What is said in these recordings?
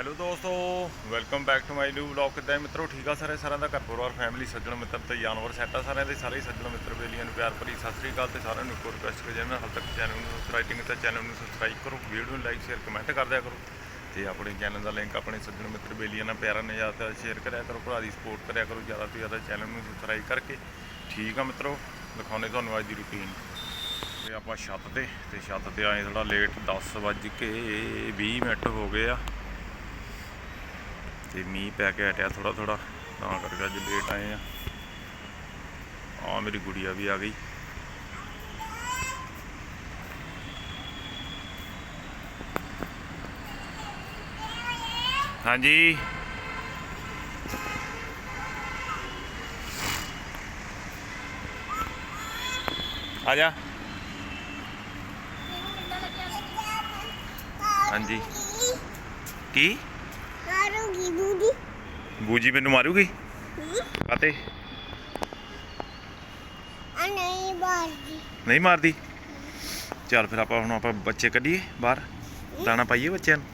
Hello ਦੋਸਤੋ, welcome back to my new vlog. ਕਿੱਦਾਂ ਹੈ ਮਿੱਤਰੋ? ਠੀਕ ਆ ਸਾਰੇ? ਸਾਰਿਆਂ ਦਾ ਘਰ ਪਰਿਵਾਰ ਫੈਮਿਲੀ ਸੱਜਣ ਮਿੱਤਰ ਤੇ ਜਾਨਵਰ ਸੈੱਟ ਆ ਸਾਰਿਆਂ ਦੇ। ਸਾਰੇ ਸੱਜਣ ਮਿੱਤਰ ਬੇਲੀਆਂ ਨੂੰ ਪਿਆਰ ਭਰੀ ਸਤਿ ਸ੍ਰੀ ਅਕਾਲ ਤੇ ਸਾਰਿਆਂ ਨੂੰ ਇੱਕ ਰਿਕੁਐਸਟ ਕਰ ਜਨਾ ਹਾਲ ਤੱਕ ਚੈਨਲ ਨੂੰ ਸਬਸਕ੍ਰਾਈਬ ਤੇ ਚੈਨਲ ਨੂੰ ਸਬਸਕ੍ਰਾਈਬ ਕਰੋ ਵੀਡੀਓ ਨੂੰ ਲਾਈਕ ਸ਼ੇਅਰ ਕਮੈਂਟ ਕਰ ਦਿਆ ਕਰੋ। ਤੇ ਆਪਣੇ ਚੈਨਲ ਦਾ ਲਿੰਕ ਆਪਣੇ ਸੱਜਣ ਮਿੱਤਰ ਬੇਲੀਆਂ ਨਾਲ ਪਿਆਰਾਂ ਨਾਲ ਜ਼ਿਆਦਾ ਸ਼ੇਅਰ ਕਰਿਆ ਕਰੋ, ਭਰਾ ਦੀ ਸਪੋਰਟ ਕਰਿਆ ਕਰੋ, ਜ਼ਿਆਦਾ ਤੋਂ ਜ਼ਿਆਦਾ ਚੈਨਲ ਨੂੰ ਸਬਸਕ੍ਰਾਈਬ ਕਰਕੇ। ਠੀਕ ਆ ਮਿੱਤਰੋ, ਦਿਖਾਉਂਦੇ ਤੁਹਾਨੂੰ ਅੱਜ ਦੀ ਰੁਟੀਨ ਤੇ ਆਪਾਂ ਛੱਤ ਤੇ ਤੇ ਛੱਤ ਤੇ ਆਏ ਥੋੜਾ ਲੇਟ 10 ਵੱਜ ਕੇ 20 ਮਿੰਟ ਹੋ ਗਏ ਆ। ਤੇ ਮੀਂਹ ਪੈ ਕੇ ਹਟਿਆ ਥੋੜਾ ਥੋੜਾ ਤਾਂ ਕਰਕੇ ਅੱਜ ਲੇਟ ਆਏ ਆ। ਆ ਮੇਰੀ ਗੁੜੀਆ ਵੀ ਆ ਗਈ। ਹਾਂਜੀ। ਆ ਜਾ। ਹਾਂਜੀ। ਕੀ? ਮਾਰੂਗੀ ਬੂਜੀ ਮੈਨੂੰ ਮਾਰੂਗੀ? ਅਤੇ ਆ ਨਹੀਂ ਬਾਜੀ ਨਹੀਂ ਮਾਰਦੀ? ਚੱਲ ਫਿਰ ਆਪਾਂ ਹੁਣ ਆਪਾਂ ਬੱਚੇ ਕੱਢੀਏ ਬਾਹਰ। ਦਾਣਾ ਪਾਈਏ ਬੱਚਿਆਂ ਨੂੰ।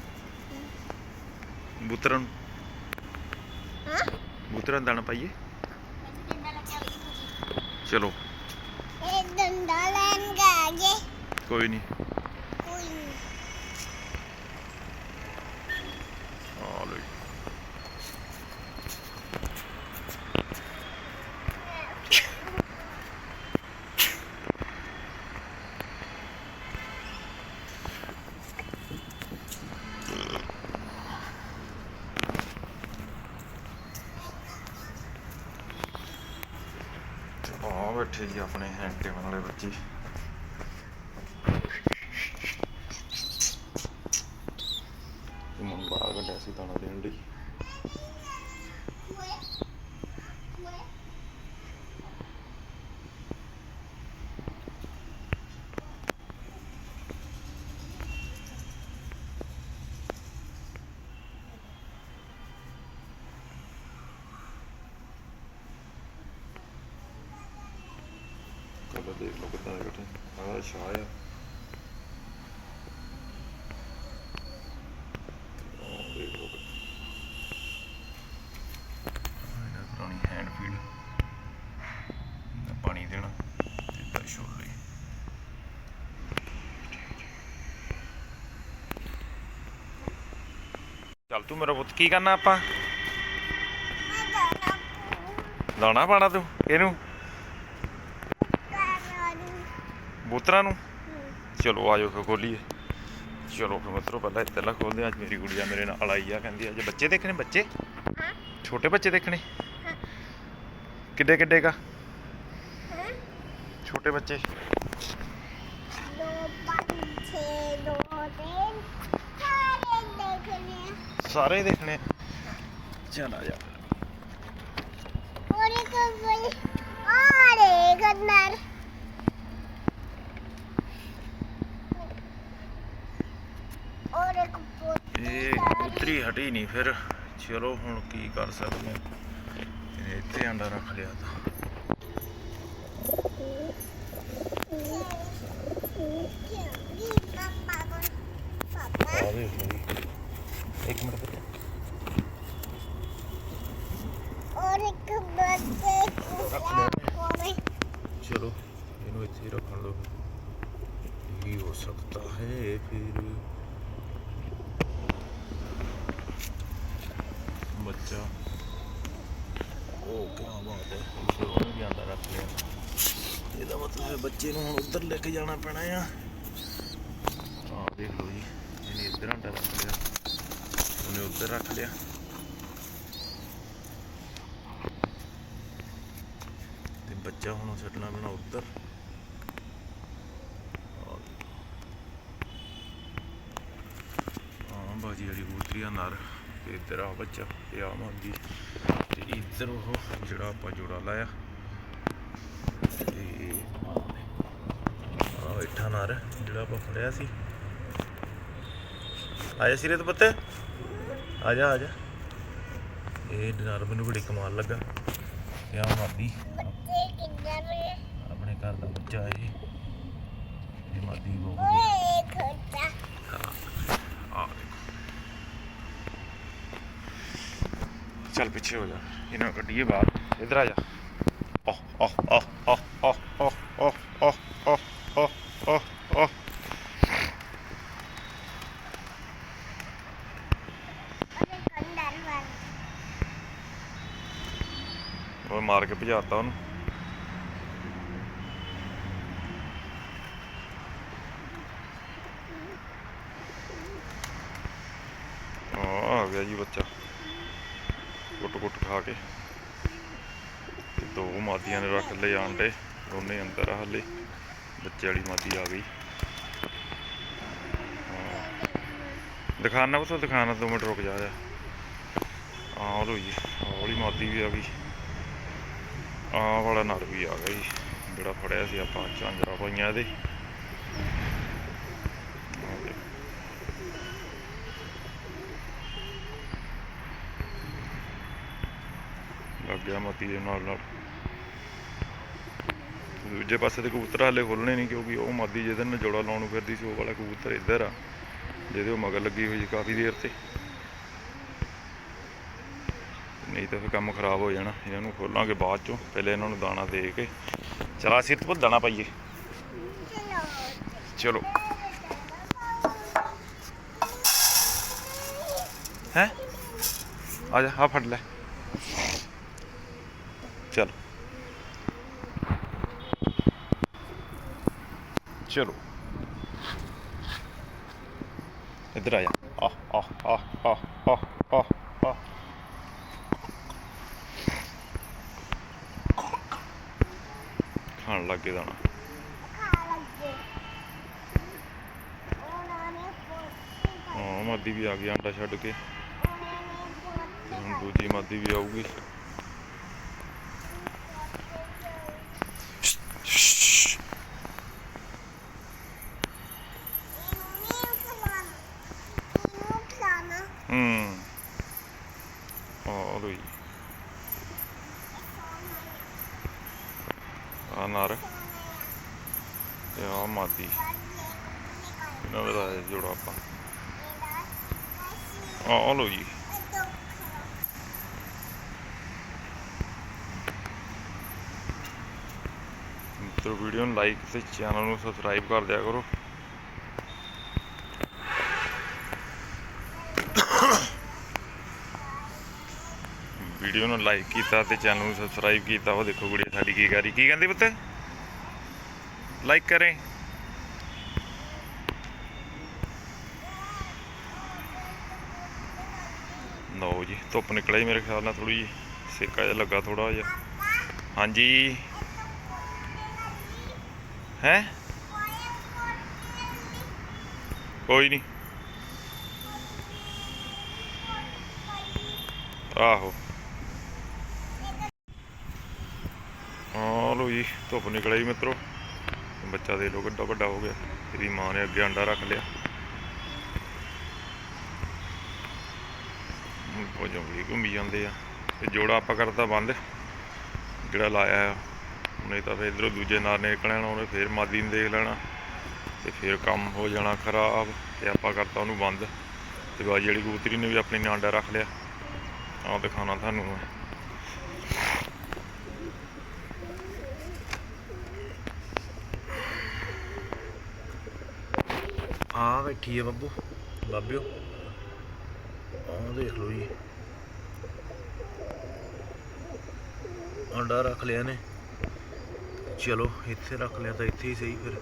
ਬੂਤਰਾਂ ਨੂੰ। ਹਾਂ? ਬੂਤਰਾਂ ਦਾਣਾ ਪਾਈਏ। ਚਲੋ। ਇਹ ਡੰਡਾ ਲੈਣ ਗਏ ਕੋਈ ਨਹੀਂ ਕੋਈ ਨੀ। ਆ ਲਓ ਜੀ। ਆ ਬੈਠੇ ਜੀ ਆਪਣੇ ਹੈਂਟੇ ਵਾਲੇ ਬੱਚੇ ਮਨ ਬਾਹਰ ਕੱਢਿਆ ਸੀ ਦਾਣਾ ਦੇਣ ਲਈ ਕਲਰ ਦੇਖ ਲਓ ਕਿੱਦਾਂ ਦੇ ਬੈਠੇ ਆਹ ਸ਼ਾਹ ਆ ਉਹ ਦੇਖ ਲਓ ਇਹਦਾ ਕਰਾਉਣੀ ਹੈਂਡ ਫੀਡ ਪਾਣੀ ਦੇਣਾ ਤੇ ਇੱਧਰ ਛੋਲੇ ਚੱਲ ਤੂੰ ਮੇਰਾ ਪੁੱਤ ਕੀ ਕਰਨਾ ਆਪਾਂ? ਦਾਣਾ ਪਾਣਾ ਤੂੰ ਇਹਨੂੰ? ਬੂਤਰਾਂ ਨੂੰ? ਚਲੋ ਆਜੋ ਫਿਰ ਖੋਲੀਏ। ਚਲੋ ਫਿਰ ਮਿੱਤਰੋ ਪਹਿਲਾਂ ਇੱਧਰਲਾ ਖੋਲਦੇ ਹਾਂ। ਅੱਜ ਮੇਰੀ ਗੁੜੀਆ ਮੇਰੇ ਨਾਲ ਆਈ ਆ ਕਹਿੰਦੀ ਅੱਜ ਬੱਚੇ ਦੇਖਣੇ ਬੱਚੇ? ਹਾਂ। ਛੋਟੇ ਬੱਚੇ ਦੇਖਣੇ? ਹਾਂ। ਕਿੱਡੇ ਕਿੱਡੇ ਕਾ? ਛੋਟੇ ਬੱਚੇ ਦੋ ਪੰਜ ਛੇ ਦੋ ਤਿੰਨ ਸਾਰੇ ਦੇਖਣੇ ਆ। ਸਾਰੇ ਦੇਖਣੇ ਚਲਾ ਜਾ। ਔਰ ਇੱਕ ਬੋਲੀ ਆਰੇ ਗੰਨਰ। ਔਰ ਇੱਕ ਇਹ ਉਤਰੀ ਹਟੀ ਨਹੀਂ ਫਿਰ। ਚਲੋ ਹੁਣ ਕੀ ਕਰ ਸਕਦੇ ਹਾਂ ਇੱਥੇ ਅੰਡਾ ਰੱਖ ਲਿਆ ਤਾਂ। Yeah. 好嘞，好嘞。ਇੱਕ ਮਿੰਟ ਪੁੱਤ ਔਰ ਇੱਕ ਬੱਚੇ ਚਲੋ ਇਹਨੂੰ ਇੱਥੇ ਹੀ ਰੱਖਣ ਦੋ। ਇਹ ਹੋ ਸਕਦਾ ਹੈ ਫਿਰ? ਬੱਚਾ। ਉਹ ਕਿਆ ਬਾਤ ਹੈ। ਉਸੇ ਹੋਰ ਵੀ ਆਂਦਾ ਰੱਖ ਲਿਆ। ਇਹਦਾ ਮਤਲਬ ਹੈ ਬੱਚੇ ਨੂੰ ਹੁਣ ਉੱਧਰ ਲੈ ਕੇ ਜਾਣਾ ਪੈਣਾ ਆ। ਹਾਂ ਦੇਖ ਲਓ ਜੀ ਇਹਨੇ ਇੱਧਰ ਆਂਦਾ ਰੱਖ ਲਿਆ। ਉਹਨੇ ਉੱਧਰ ਰੱਖ ਲਿਆ। ਤੇ ਬੱਚਾ ਹੁਣ ਛੱਡਣਾ ਪੈਣਾ ਉੱਧਰ। ਹਾਂ ਬਾਜੀ ਵਾਲੀ ਕਬੂਤਰੀ ਆ ਨਰ, ਤੇ ਇੱਧਰ ਆ ਬੱਚਾ, ਤੇ ਆ ਮਾਦੀ ਤੇ ਇੱਧਰ ਉਹ ਜਿਹੜਾ ਆਪਾਂ ਜੋੜਾ ਲਾਇਆ। ਤੇ ਆ ਬੈਠਾ ਨਰ, ਜਿਹੜਾ ਆਪਾਂ ਫੜਿਆ ਸੀ। ਆਇਆ ਸਿਰੇ ਤੇ ਪੁੱਤੇ? ਆ ਜਾ ਆ ਜਾ। ਇਹ ਡਰ ਮੈਨੂੰ ਬੜੀ ਕਮਾਲ ਲੱਗਾ। ਤੇ ਆ ਮਾਦੀ ਆਪਣੇ ਘਰ ਦਾ ਬੱਚਾ ਹੈ ਜੀ ਇਹ ਮਾਦੀ ਬਹੁਤ ਵਧੀਆ ਚੱਲ ਪਿੱਛੇ ਹੋ ਜਾ। ਇਹਨਾਂ ਗੱਡੀਏ ਬਾਹਰ। ਇਧਰ ਆ ਜਾ। ਆਹ ਆਹ ਆਹ ਆਹ ਆਹ। ਉਹ ਮਾਰ ਕੇ ਭਜਾਤਾ ਉਹਨੂੰ। ਆ ਗਿਆ ਜੀ ਬੱਚਾ। ਕੁੱਟ ਕੁੱਟ ਖਾ ਕੇ। ਤੇ ਦੋ ਮਾਦੀਆਂ ਨੇ ਰੱਖ ਲਏ ਆਂਡੇ, ਦੋਨੇ ਅੰਦਰ ਆ ਹਲੇ। ਬੱਚੇ ਵਾਲੀ ਮਾਦੀ ਆ ਗਈ। ਹਾਂ। ਦਿਖਾਣਾ ਬਸ ਦਿਖਾਣਾ ਦੋ ਮਿੰਟ ਰੁਕ ਜਾ ਜਾ। ਆ ਲੋ ਜੀ, ਆਹ ਮਾਦੀ ਵੀ ਆ ਗਈ। ਆਹ ਵਾਲਾ ਨਰ ਵੀ ਆ ਗਿਆ ਜੀ, ਜਿਹੜਾ ਫੜਿਆ ਸੀ ਆਪਾਂ, ਝਾਂਜਰਾ ਪਾਈਆਂ ਇਹਦੇ। ਆਹ ਦੇਖੋ। ਲੱਗ ਗਿਆ ਮੋਤੀ ਦੇ ਨਾਲ ਨਾਲ। ਦੂਜੇ ਪਾਸੇ ਤੇ ਕਬੂਤਰ ਹਾਲੇ ਖੁੱਲਣੇ ਨਹੀਂ, ਕਿਉਂਕਿ ਉਹ ਮਾਦੀ ਜਿਹਦੇ ਨਾਲ ਜੋੜਾ ਲਾਉਣ ਨੂੰ ਫਿਰਦੀ ਸੀ, ਉਹ ਵਾਲਾ ਕਬੂਤਰ ਇੱਧਰ ਆ, ਜਿਹਦੇ ਉਹ ਮਗਰ ਲੱਗੀ ਹੋਈ ਸੀ ਕਾਫੀ ਦੇਰ ਤੇ। ਨਹੀਂ ਤਾਂ ਫਿਰ ਕੰਮ ਖਰਾਬ ਹੋ ਜਾਣਾ। ਇਹਨਾਂ ਨੂੰ ਖੋਲਾਂਗੇ ਬਾਅਦ ਚੋਂ। ਪਹਿਲੇ ਇਹਨਾਂ ਨੂੰ ਦਾਣਾ ਦੇ ਕੇ। ਚਲਾ ਸਿਰ ਤੋਂ ਦਾਣਾ ਪਾਈਏ। ਚਲੋ। ਚਲੋ ਹੈ? ਆ ਜਾ ਆ ਫੜ ਲੈ। ਚਲ। ਚਲੋ। ਇੱਧਰ ਆ ਜਾ। ਆ ਆ ਆ ਆ ਚਿੱਟੇ ਦਾਣਾ ਹਾਂ, ਮਾਦੀ ਵੀ ਆ ਗਈ ਆਂਡਾ ਛੱਡ ਕੇ। ਹੁਣ ਦੂਜੀ ਮਾਦੀ ਵੀ ਆਊਗੀ। ਮਿੱਤਰੋ ਵੀਡੀਓ ਨੂੰ ਲਾਈਕ ਤੇ ਚੈਨਲ ਨੂੰ ਸਬਸਕ੍ਰਾਈਬ ਕਰ ਦਿਆ ਕਰੋ। ਵੀਡੀਓ ਨੂੰ ਲਾਈਕ ਕੀਤਾ ਤੇ ਚੈਨਲ ਨੂੰ ਸਬਸਕ੍ਰਾਈਬ ਕੀਤਾ। ਉਹ ਦੇਖੋ ਗੁੜੀਆ ਸਾਡੀ ਕੀ ਕਰੀ ਕੀ ਕਹਿੰਦੀ ਪੁੱਤ? ਲਾਈਕ ਕਰੇ। ਲਓ ਜੀ, ਧੁੱਪ ਨਿਕਲਿਆ ਮੇਰੇ ਖਿਆਲ ਨਾਲ ਥੋੜੀ ਜਿਹੀ। ਸੇਕਾ ਜਿਹਾ ਲੱਗਾ ਥੋੜਾ ਜਿਹਾ। ਹਾਂਜੀ। ਹੈ? ਕੋਈ ਨਹੀਂ ਆਹੋ। ਆ ਲੋ ਜੀ, ਧੁੱਪ ਨਿਕਲਿਆ ਜੀ ਮਿੱਤਰੋ। ਬੱਚਾ ਦੇ ਲੋ ਕਿੱਡਾ ਵੱਡਾ ਹੋ ਗਿਆ। ਇਹਦੀ ਮਾਂ ਨੇ ਅੱਗੇ ਅੰਡਾ ਰੱਖ ਲਿਆ। ਉਹ ਜੰਗਲੀ ਘੁੰਮੀ ਜਾਂਦੇ ਆ। ਤੇ ਜੋੜਾ ਆਪਾਂ ਕਰਤਾ ਬੰਦ। ਜਿਹੜਾ ਲਾਇਆ ਆ। ਨਹੀਂ ਤਾਂ ਫਿਰ ਇਧਰੋਂ ਦੂਜੇ ਨਾਰ ਨਿਕਲ ਆਉਣਾ, ਉਹਨੇ ਫਿਰ ਮਾਦੀ ਨੂੰ ਦੇਖ ਲੈਣਾ ਤੇ ਫਿਰ ਕੰਮ ਹੋ ਜਾਣਾ ਖਰਾਬ ਤੇ ਆਪਾਂ ਕਰਤਾ ਉਹਨੂੰ ਬੰਦ ਤੇ ਬਾਜੀ ਵਾਲੀ ਕਬੂਤਰੀ ਨੇ ਵੀ ਆਪਣੇ ਨੇ ਆਂਡਾ ਰੱਖ ਲਿਆ। ਆਹ ਦਿਖਾਣਾ ਤੁਹਾਨੂੰ ਮੈਂ। ਆ ਬੈਠੀ ਹੈ ਬੱਬੂ, ਬਾਬਿਓ। ਆਹ ਦੇਖ ਲਓ ਜੀ। ਅੰਡਾ ਰੱਖ ਲਿਆ ਨੇ ਚਲੋ, ਇੱਥੇ ਰੱਖ ਲਿਆ ਤਾਂ ਇੱਥੇ ਹੀ ਸਹੀ ਫਿਰ।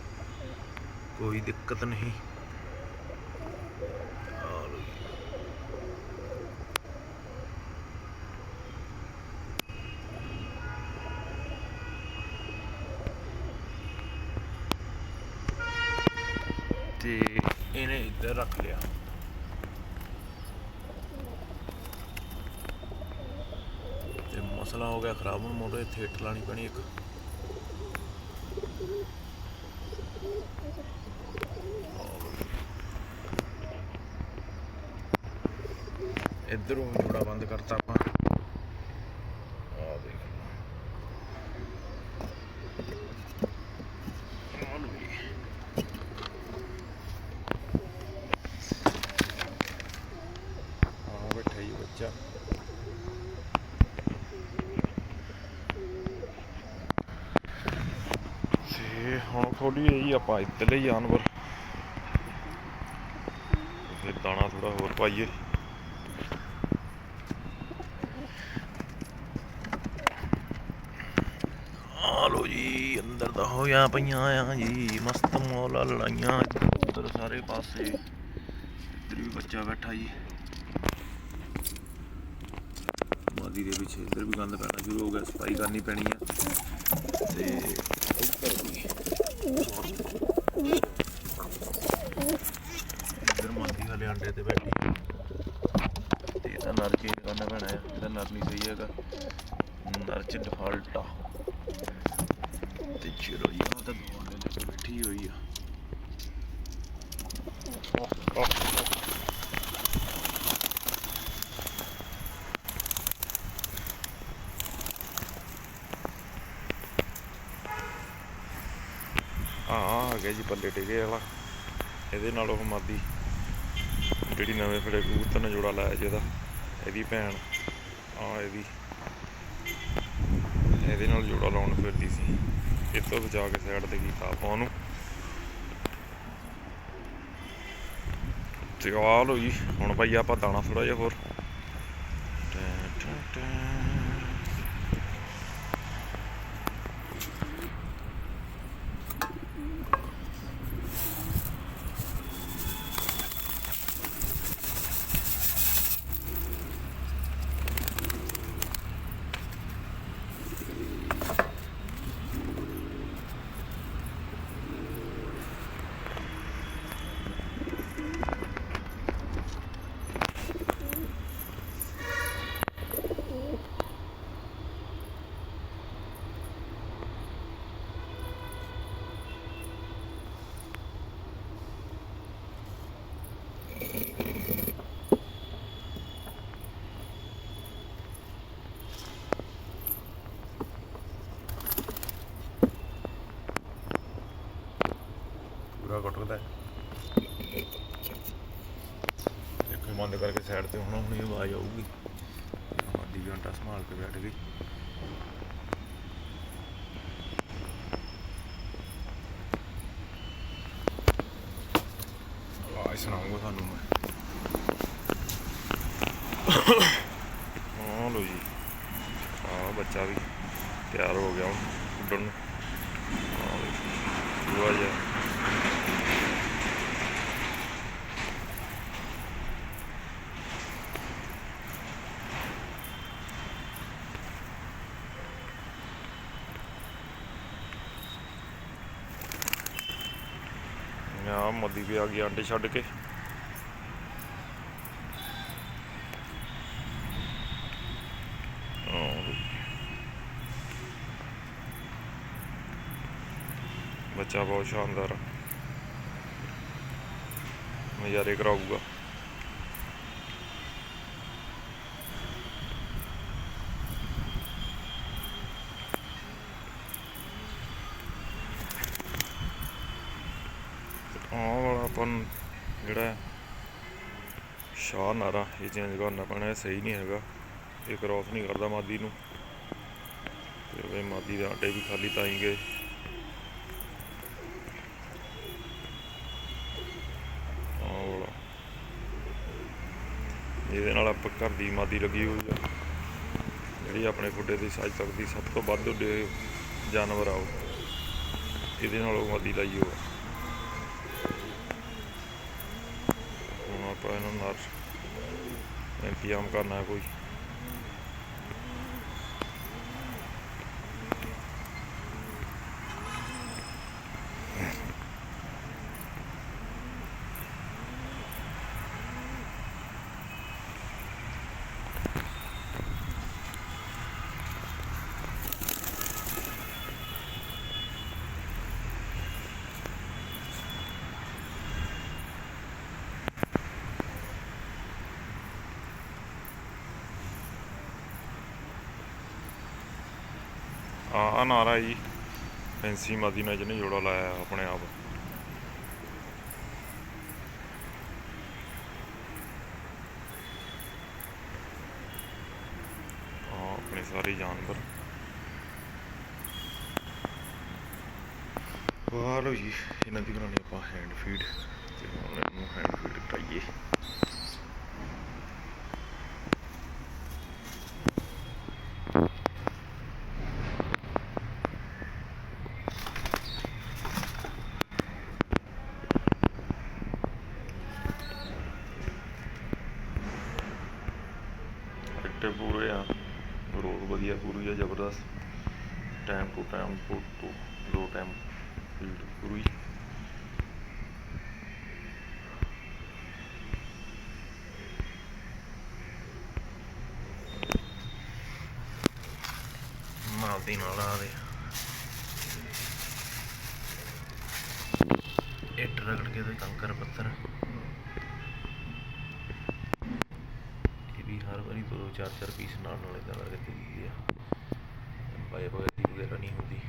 ਕੋਈ ਦਿੱਕਤ ਨਹੀਂ। ਤੇ ਇਹਨੇ ਇੱਧਰ ਰੱਖ ਲਿਆ। ਤੇ ਮਸਲਾ ਹੋ ਗਿਆ ਖਰਾਬ, ਹੁਣ ਮੋਟਰ ਇੱਥੇ ਇੱਟ ਲਾਣੀ ਪੈਣੀ ਇੱਕ। ਇਧਰੋਂ ਜੋੜਾ ਬੰਦ ਕਰਤਾ ਆਪਾਂ। ਆ ਦੇਖ ਆ ਬੈਠਾ ਹੀ ਬੱਚਾ। ਤੇ ਹੁਣ ਖੋਲੀਏ ਆਪਾਂ ਇੱਧਰਲੇ ਜਾਨਵਰ। ਇਹ ਦਾਣਾ ਥੋੜਾ ਹੋਰ ਪਾਈਏ। ਆ ਲੋ ਜੀ, ਅੰਦਰ ਤਾਂ ਹੋਇਆ ਪਈਆਂ ਆ ਜੀ, ਮਸਤ ਮੌਲਾ ਲੜਾਈਆਂ, ਉੱਧਰ ਸਾਰੇ ਪਾਸੇ। ਇੱਧਰ ਵੀ ਬੱਚਾ ਬੈਠਾ ਜੀ। ਮਾਦੀ ਦੇ ਪਿੱਛੇ ਇੱਧਰ ਵੀ ਗੰਦ ਪੈਣਾ ਸ਼ੁਰੂ ਹੋ ਗਿਆ, ਸਫ਼ਾਈ ਕਰਨੀ ਪੈਣੀ ਆ। ਤੇ ਉੱਪਰ ਵੀ ਇੱਧਰ ਮਾਦੀ ਵਾਲੇ ਅੰਡੇ ਤੇ ਬੈਠੀ ਤੇ ਇਹਦਾ ਨਰ ਚੇਂਜ ਕਰਨਾ ਪੈਣਾ ਹੈ ਇਹਦਾ ਨਰ ਨਹੀਂ ਸਹੀ ਹੈਗਾ ਨਰ ਚ ਡਿਫਾਲਟ ਆ ਤੇ ਚਲੋ ਜੀ ਉਹ ਤਾਂ ਦੋ ਅੰਡੇ ਲੈ ਕੇ ਬੈਠੀ ਹੋਈ ਆ ਆ ਆ ਗਿਆ ਜੀ ਪੱਲੇ ਟਿਕੇ ਵਾਲਾ। ਇਹਦੇ ਨਾਲ ਉਹ ਮਾਦੀ ਜਿਹੜੀ ਨਵੇਂ ਫੜੇ ਕਬੂਤਰ ਨੇ ਜੋੜਾ ਲਾਇਆ ਜਿਹਦਾ ਇਹਦੀ। ਭੈਣ ਆ ਇਹਦੀ। ਇਹਦੇ ਨਾਲ ਜੋੜਾ ਲਾਉਣ ਫਿਰਦੀ ਸੀ। ਇਹ ਤੋਂ ਬਚਾ ਕੇ ਸਾਈਡ ਤੇ ਕੀਤਾ ਆਪਾਂ ਉਹਨੂੰ। ਤੇ ਆ ਲੋ ਜੀ, ਹੁਣ ਭਾਈ ਆਪਾਂ ਦਾਣਾ ਥੋੜਾ ਜਿਹਾ ਹੋਰ। ਟੈਂ ਟੈਂ। ਟੈਂ। ਪੂਰਾ ਦੇਖੋ ਬੰਦ ਕਰਕੇ ਸਾਈਡ ਤੇ ਹੁਣ ਹੁਣੀ ਆਵਾਜ਼ ਆਊਗੀ। ਮਾਦੀ ਘੰਟਾ ਸੰਭਾਲ ਕੇ ਬੈਠ ਗਈ। ਆਵਾਜ਼ ਸੁਣਾਉਂਗਾ ਤੁਹਾਨੂੰ ਮੈਂ। ਹਾਂ ਲੋ ਜੀ। ਆ ਬੱਚਾ ਵੀ ਤਿਆਰ ਹੋ ਗਿਆ ਹੁਣ ਉੱਡਣ ਨੂੰ। ਹਾਂ ਲਓ ਜੀ। ਬੁਆ ਜੀ ਆ ਮੋਦੀ ਵੀ ਆ ਗਿਆ ਅੰਡੇ ਛੱਡ ਕੇ। ਬੱਚਾ ਬਹੁਤ ਸ਼ਾਨਦਾਰ ਨਜ਼ਾਰੇ ਕਰਾਊਗਾ ਆਹ ਵਾਲਾ ਆਪਾਂ ਨੂੰ ਜਿਹੜਾ ਸ਼ਾਹ ਇਹ ਚੇਂਜ ਕਰਨਾ ਪੈਣਾ, ਇਹ ਸਹੀ ਨਹੀਂ ਹੈਗਾ। ਇਹ ਕ੍ਰਾਸ ਨਹੀਂ ਕਰਦਾ ਮਾਦੀ ਨੂੰ। ਤੇ ਬਈ ਮਾਦੀ ਦੇ ਆਟੇ ਵੀ ਖਾਲੀ ਤਾਂ ਹੀ ਗਏ। ਵਾਲਾ। ਇਹਦੇ ਨਾਲ ਆਪਾਂ ਘਰ ਦੀ ਮਾਦੀ ਲੱਗੀ ਹੋਈ ਆ। ਜਿਹੜੀ ਆਪਣੇ ਗੁੱਡੇ ਦੀ ਸਾਜ ਤੱਕ ਦੀ ਸਭ ਤੋਂ ਵੱਧ ਜਾਨਵਰ ਆ ਉਹ। ਇਹਦੇ ਨਾਲ ਉਹ ਮਾਦੀ ਲਾਈ ਹੋਆ ਇੰਤਜ਼ਾਮ ਕਰਨਾ ਹੈ ਆ ਨਾਰਾ ਜੀ। ਫੈਂਸੀ ਮਾਦੀ ਜਿਹਨੇ ਜੋੜਾ ਲਾਇਆ ਆਪਣੇ ਆਪ। ਆ ਆਪਣੇ ਸਾਰੇ ਜਾਨਵਰ। ਆਹ ਲਓ ਜੀ, ਇਹਨਾਂ ਦੀ ਬਣਾਉਣੀ ਆਪਾਂ ਹੈਂਡ ਫੀਡ ਤੇ ਹੁਣ ਇਹਨੂੰ ਹੈਂਡ ਫੀਡ ਕਰਾਈਏ। ਐਕਟਿਵ ਪੂਰੇ ਆ। ਰੋਡ ਵਧੀਆ ਪੂਰੀ ਆ, ਜ਼ਬਰਦਸਤ। Time to time food to low time ਫੀਡ ਪੂਰੀ ਨਾਲ ਦੀ ਨਾਲ ਆ ਦੇ ਇੱਟ ਰਗੜ ਕੇ ਤੇ ਕੰਕਰ ਪੱਥਰ ਇਹ ਵੀ ਹਰ ਵਾਰੀ ਦੋ ਦੋ ਚਾਰ ਚਾਰ ਪੀਸ ਨਾਲ ਨਾਲ ਇਦਾਂ ਕਰਕੇ ਦਿੱਤੀ ਆ। ਬਾਏ ਬਾਏ ਵਗੈਰਾ ਨਹੀਂ ਹੁੰਦੀ।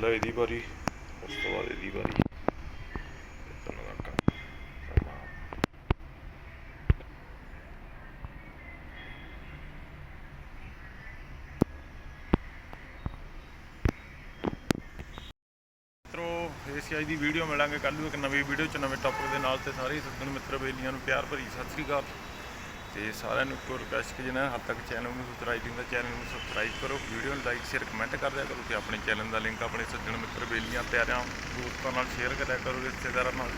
ਪਹਿਲਾਂ ਇਹਦੀ ਵਾਰੀ, ਉਸ ਤੋਂ ਬਾਅਦ ਇਹਦੀ ਵਾਰੀ। ਇਤਨਾ ਸੀ ਅੱਜ ਦੀ ਵੀਡੀਓ ਮਿਲਾਂਗੇ ਕੱਲ ਨੂੰ ਇੱਕ ਨਵੀਂ ਵੀਡੀਓ ਚ, ਨਵੇਂ ਟੌਪਿਕ ਦੇ ਨਾਲ ਤੇ ਸਾਰੇ ਹੀ ਸੱਜਣ ਮਿੱਤਰ ਬੇਲੀਆਂ ਨੂੰ ਪਿਆਰ ਭਰੀ ਸਤਿ ਸ੍ਰੀ ਅਕਾਲ। ਤੇ ਸਾਰਿਆਂ ਨੂੰ ਇੱਕੋ ਰਿਕਵੈਸਟ ਕਿ ਜਿਹਨਾਂ ਨੇ ਹਾਲ ਤੱਕ ਚੈਨਲ ਨੂੰ ਸਬਸਕ੍ਰਾਈਬ ਦਾ ਚੈਨਲ ਨੂੰ ਸਬਸਕ੍ਰਾਈਬ ਕਰੋ ਵੀਡੀਓ ਨੂੰ ਲਾਈਕ ਸ਼ੇਅਰ ਕਮੈਂਟ ਕਰ ਦਿਆ ਕਰੋ ਤੇ ਆਪਣੇ ਚੈਨਲ ਦਾ ਲਿੰਕ ਆਪਣੇ ਸੱਜਣ ਮਿੱਤਰ ਬੇਲੀਆਂ, ਪਿਆਰਿਆਂ, ਦੋਸਤਾਂ ਨਾਲ ਸ਼ੇਅਰ ਕਰਿਆ ਕਰੋ ਰਿਸ਼ਤੇਦਾਰਾਂ ਨਾਲ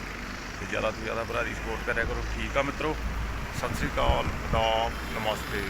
ਤੇ ਜ਼ਿਆਦਾ ਤੋਂ ਜ਼ਿਆਦਾ ਭਰਾ ਦੀ ਸਪੋਰਟ ਕਰਿਆ ਕਰੋ। ਠੀਕ ਆ ਮਿੱਤਰੋ, ਸਤਿ ਸ੍ਰੀ ਅਕਾਲ ਆਦਾਬ ਨਮਸਤੇ।